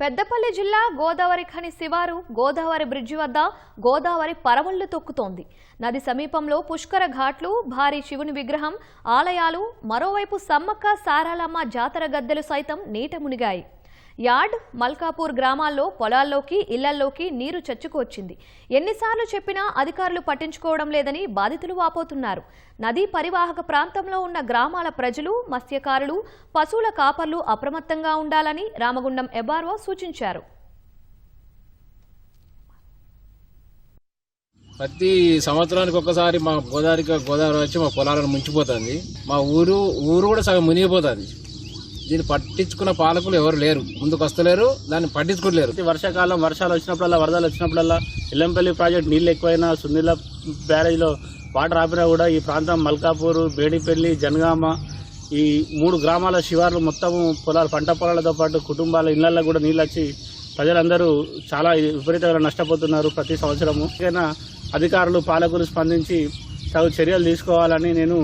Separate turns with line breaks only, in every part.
పెద్దపల్లి జిల్లా గోదావరి ఖని శివారు గోదావరి బ్రిడ్జి వద్ద గోదావరి పరవళ్ళు తొక్కుతోంది. నది సమీపంలో పుష్కర ఘాట్లు భారీ శివుని విగ్రహం ఆలయాలు మరోవైపు సమ్మక్క సారాలమ్మ జాతర గద్దెలు సైతం నీట మునిగాయి. యార్డ్ మల్కాపూర్ గ్రామాల్లో పొలాల్లోకి ఇళ్ళల్లోకి నీరు చచ్చుకొచ్చింది ఎన్నిసార్లు చెప్పినా అధికారులు పట్టించుకోవడం లేదని బాధితులు వాపోతున్నారు. నదీ పరివాహక ప్రాంతంలో ఉన్న గ్రామాల ప్రజలు మత్స్యకారులు పశువుల కాపర్లు అప్రమత్తంగా ఉండాలని రామగుండం ఎబార్వో సూచించారు.
ప్రతి సంవత్సరానికి ఒక్కసారి మా గోదావరి గోదావరి వచ్చి మా పొలాలను ముంచిపోతుంది. మా ఊరు ఊరు కూడా సగం మునిగిపోతుంది. దీన్ని పట్టించుకున్న పాలకులు ఎవరు లేరు. ముందుకు వస్తలేరు దాన్ని పట్టించుకోలేరు.
వర్షాకాలం వర్షాలు వచ్చినప్పుడల్లా వరదలు వచ్చినప్పుడల్లా ఇల్లంపల్లి ప్రాజెక్ట్ నీళ్ళు ఎక్కువైనా సునీల బ్యారేజ్లో వాటర్ ఆపినా కూడా ఈ ప్రాంతం మల్కాపూర్ బేడిపల్లి జనగామ ఈ మూడు గ్రామాల శివార్లు మొత్తం పొలాలు పంట పొలాలతో పాటు కుటుంబాల ఇళ్ళలో కూడా నీళ్ళు వచ్చి ప్రజలందరూ చాలా విపరీతంగా నష్టపోతున్నారు ప్రతి సంవత్సరము. ఏదైనా అధికారులు పాలకులు స్పందించి తగు చర్యలు తీసుకోవాలని నేను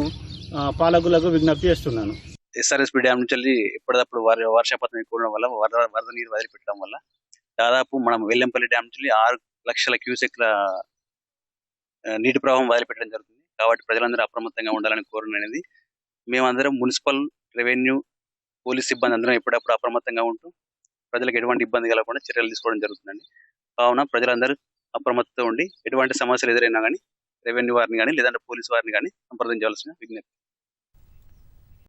పాలకులకు విజ్ఞప్తి చేస్తున్నాను.
ఎస్ఆర్ఎస్పి డ్యామ్ నుంచి వెళ్ళి ఎప్పటికప్పుడు వర్షపాతం ఎక్కువ వల్ల వరద వరద నీరు వదిలిపెట్టడం వల్ల దాదాపు మనం వెల్లంపల్లి డ్యామ్ నుంచి ఆరు లక్షల క్యూసెక్ల నీటి ప్రవాహం వదిలిపెట్టడం జరుగుతుంది. కాబట్టి ప్రజలందరూ అప్రమత్తంగా ఉండాలని కోరననేది మేమందరం మున్సిపల్ రెవెన్యూ పోలీస్ సిబ్బంది అందరం ఎప్పుడప్పుడు అప్రమత్తంగా ఉంటూ ప్రజలకు ఎటువంటి ఇబ్బంది కలగకుండా చర్యలు తీసుకోవడం జరుగుతుందండి. కావున ప్రజలందరూ అప్రమత్తతో ఉండి ఎటువంటి సమస్యలు ఎదురైనా కానీ రెవెన్యూ వారిని కానీ లేదంటే పోలీస్ వారిని కానీ సంప్రదించవలసిన విజ్ఞప్తి.